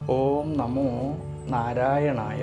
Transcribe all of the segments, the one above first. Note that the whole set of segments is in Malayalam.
ഓം നമോ നാരായണായ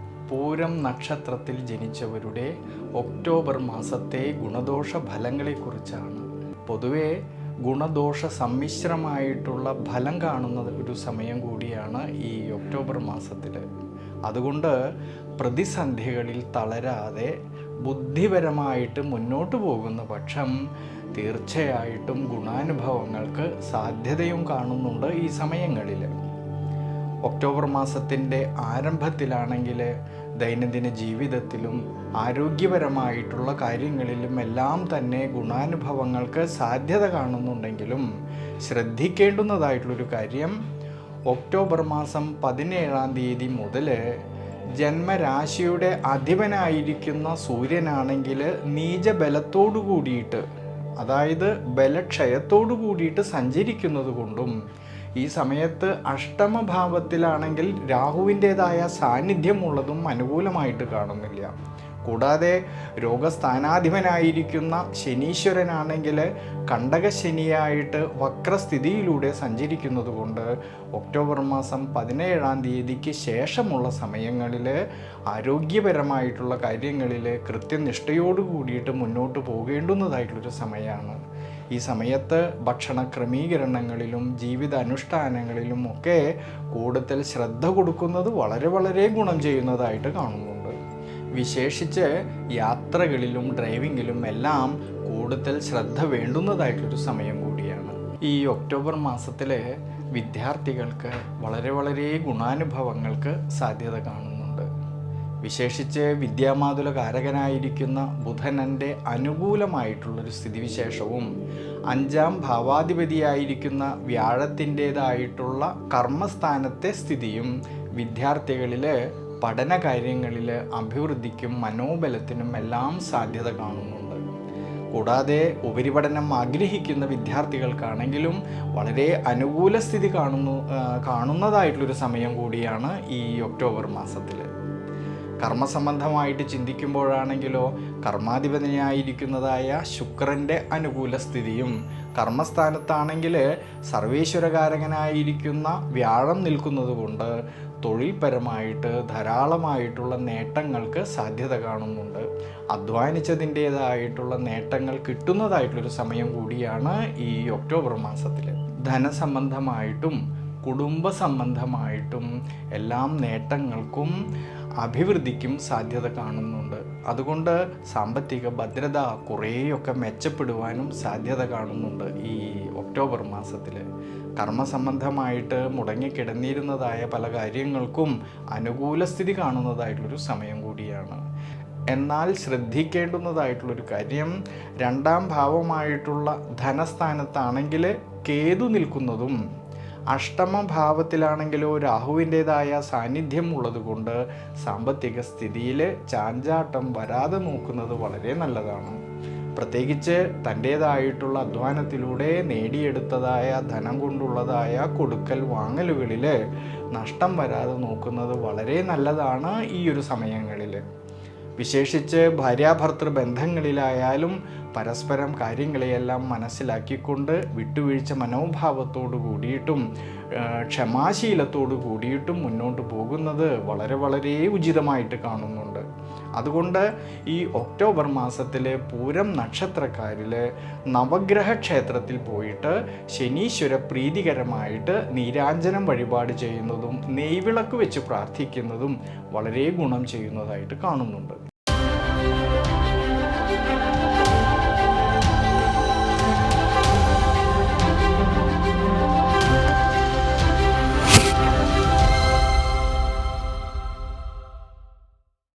പൂരം നക്ഷത്രത്തിൽ ജനിച്ചവരുടെ ഒക്ടോബർ മാസത്തെ ഗുണദോഷ ഫലങ്ങളെക്കുറിച്ചാണ്. പൊതുവെ ഗുണദോഷ സമ്മിശ്രമായിട്ടുള്ള ഫലം കാണുന്ന ഒരു സമയം കൂടിയാണ് ഈ ഒക്ടോബർ മാസത്തിൽ. അതുകൊണ്ട് പ്രതിസന്ധികളിൽ തളരാതെ ബുദ്ധിപരമായിട്ട് മുന്നോട്ട് പോകുന്ന പക്ഷം തീർച്ചയായിട്ടും ഗുണാനുഭവങ്ങൾക്ക് സാധ്യതയും കാണുന്നുണ്ട് ഈ സമയങ്ങളിൽ. ഒക്ടോബർ മാസത്തിന്റെ ആരംഭത്തിലാണെങ്കിൽ ദൈനംദിന ജീവിതത്തിലും ആരോഗ്യപരമായിട്ടുള്ള കാര്യങ്ങളിലും എല്ലാം തന്നെ ഗുണാനുഭവങ്ങൾക്ക് സാധ്യത കാണുന്നുണ്ടെങ്കിലും ശ്രദ്ധിക്കേണ്ടുന്നതായിട്ടുള്ളൊരു കാര്യം ഒക്ടോബർ മാസം പതിനേഴാം തീയതി മുതൽ ജന്മരാശിയുടെ അധിപനായിരിക്കുന്ന സൂര്യനാണെങ്കിൽ നീചബലത്തോടു കൂടിയിട്ട് അതായത് ബലക്ഷയത്തോടു കൂടിയിട്ട് സഞ്ചരിക്കുന്നത് കൊണ്ടും ഈ സമയത്ത് അഷ്ടമഭാവത്തിലാണെങ്കിൽ രാഹുവിന്റെതായ സാന്നിധ്യമുള്ളതും അനുകൂലമായിട്ട് കാണുന്നില്ല. കൂടാതെ രോഗസ്ഥാനാധിപനായിരിക്കുന്ന ശനീശ്വരനാണെങ്കിൽ കണ്ടകശനിയായിട്ട് വക്രസ്ഥിതിയിലൂടെ സഞ്ചരിക്കുന്നത് കൊണ്ട് ഒക്ടോബർ മാസം പതിനേഴാം തീയതിക്ക് ശേഷമുള്ള സമയങ്ങളിൽ ആരോഗ്യപരമായിട്ടുള്ള കാര്യങ്ങളിൽ കൃത്യനിഷ്ഠയോട് കൂടിയിട്ട് മുന്നോട്ട് പോകേണ്ടുന്നതായിട്ടുള്ളൊരു സമയമാണ്. ഈ സമയത്ത് ഭക്ഷണ ക്രമീകരണങ്ങളിലും ജീവിത അനുഷ്ഠാനങ്ങളിലും ഒക്കെ കൂടുതൽ ശ്രദ്ധ കൊടുക്കുന്നത് വളരെ വളരെ ഗുണം ചെയ്യുന്നതായിട്ട് കാണുന്നുണ്ട്. വിശേഷിച്ച് യാത്രകളിലും ഡ്രൈവിങ്ങിലും എല്ലാം കൂടുതൽ ശ്രദ്ധ വേണ്ടുന്നതായിട്ടൊരു സമയം കൂടിയാണ്. ഈ ഒക്ടോബർ മാസത്തിലെ വിദ്യാർത്ഥികൾക്ക് വളരെ വളരെ ഗുണാനുഭവങ്ങൾക്ക് സാധ്യത കാണുന്നുണ്ട് വിശേഷിച്ച് വിദ്യാമാതുല കാരകനായിരിക്കുന്ന ബുധനന്റെ അനുകൂലമായിട്ടുള്ളൊരു സ്ഥിതിവിശേഷവും അഞ്ചാം ഭാവാധിപതിയായിരിക്കുന്ന വ്യാഴത്തിന്റേതായിട്ടുള്ള കർമ്മസ്ഥാനത്തെ സ്ഥിതിയും വിദ്യാർത്ഥികളിൽ പഠനകാര്യങ്ങളിൽ അഭിവൃദ്ധിക്കും മനോബലത്തിനും എല്ലാം സാധ്യത കാണുന്നുണ്ട്. കൂടാതെ ഉപരിപഠനം ആഗ്രഹിക്കുന്ന വിദ്യാർത്ഥികൾക്കാണെങ്കിലും വളരെ അനുകൂല സ്ഥിതി കാണുന്നു കാണുന്നതായിട്ടുള്ളൊരു സമയം കൂടിയാണ് ഈ ഒക്ടോബർ മാസത്തിൽ കർമ്മസംബന്ധമായിട്ട് ചിന്തിക്കുമ്പോഴാണെങ്കിലോ കർമാധിപതിയായിരിക്കുന്നതായ ശുക്രന്റെ അനുകൂല സ്ഥിതിയും. കർമ്മസ്ഥാനത്താണെങ്കിൽ സർവേശ്വരകാരകനായിരിക്കുന്ന വ്യാഴം നിൽക്കുന്നത് കൊണ്ട് തൊഴിൽപരമായിട്ട് ധാരാളമായിട്ടുള്ള നേട്ടങ്ങൾക്ക് സാധ്യത കാണുന്നുണ്ട്. അധ്വാനിച്ചതിന്റേതായിട്ടുള്ള നേട്ടങ്ങൾ കിട്ടുന്നതായിട്ടുള്ളൊരു സമയം കൂടിയാണ് ഈ ഒക്ടോബർ മാസത്തിൽ ധനസംബന്ധമായിട്ടും കുടുംബ സംബന്ധമായിട്ടും എല്ലാം നേട്ടങ്ങൾക്കും അഭിവൃദ്ധിക്കും സാധ്യത കാണുന്നുണ്ട്. അതുകൊണ്ട് സാമ്പത്തിക ഭദ്രത കുറേയൊക്കെ മെച്ചപ്പെടുവാനും സാധ്യത കാണുന്നുണ്ട് ഈ ഒക്ടോബർ മാസത്തിൽ കർമ്മസംബന്ധമായിട്ട് മുടങ്ങിക്കിടന്നിരുന്നതായ പല കാര്യങ്ങൾക്കും അനുകൂല സ്ഥിതി കാണുന്നതായിട്ടുള്ളൊരു സമയം കൂടിയാണ്. എന്നാൽ ശ്രദ്ധിക്കേണ്ടുന്നതായിട്ടുള്ളൊരു കാര്യം രണ്ടാം ഭാവമായിട്ടുള്ള ധനസ്ഥാനത്താണെങ്കിൽ കേതു നിൽക്കുന്നതും അഷ്ടമ ഭാവത്തിലാണെങ്കിലോ രാഹുവിന്റെതായ സാന്നിധ്യം ഉള്ളതുകൊണ്ട് സാമ്പത്തിക സ്ഥിതിയിൽ ചാഞ്ചാട്ടം വരാതെ നോക്കുന്നത് വളരെ നല്ലതാണ്. പ്രത്യേകിച്ച് തന്റേതായിട്ടുള്ള അധ്വാനത്തിലൂടെ നേടിയെടുത്തതായ ധനം കൊണ്ടുള്ളതായ കൊടുക്കൽ വാങ്ങലുകളിൽ നഷ്ടം വരാതെ നോക്കുന്നത് വളരെ നല്ലതാണ് ഈ ഒരു സമയങ്ങളിൽ വിശേഷിച്ച് ഭാര്യാഭർത്തൃ ബന്ധങ്ങളിലായാലും പരസ്പരം കാര്യങ്ങളെയെല്ലാം മനസ്സിലാക്കിക്കൊണ്ട് വിട്ടുവീഴ്ച മനോഭാവത്തോടു കൂടിയിട്ടും ക്ഷമാശീലത്തോടു കൂടിയിട്ടും മുന്നോട്ട് പോകുന്നത് വളരെ വളരെ ഉചിതമായിട്ട് കാണുന്നുണ്ട്. അതുകൊണ്ട് ഈ ഒക്ടോബർ മാസത്തിലെ പൂരം നക്ഷത്രക്കാരിൽ നവഗ്രഹ ക്ഷേത്രത്തിൽ പോയിട്ട് ശനീശ്വര പ്രീതികരമായിട്ട് നീരാഞ്ജനം വഴിപാട് ചെയ്യുന്നതും നെയ്വിളക്ക് വെച്ച് പ്രാർത്ഥിക്കുന്നതും വളരെ ഗുണം ചെയ്യുന്നതായിട്ട് കാണുന്നുണ്ട്.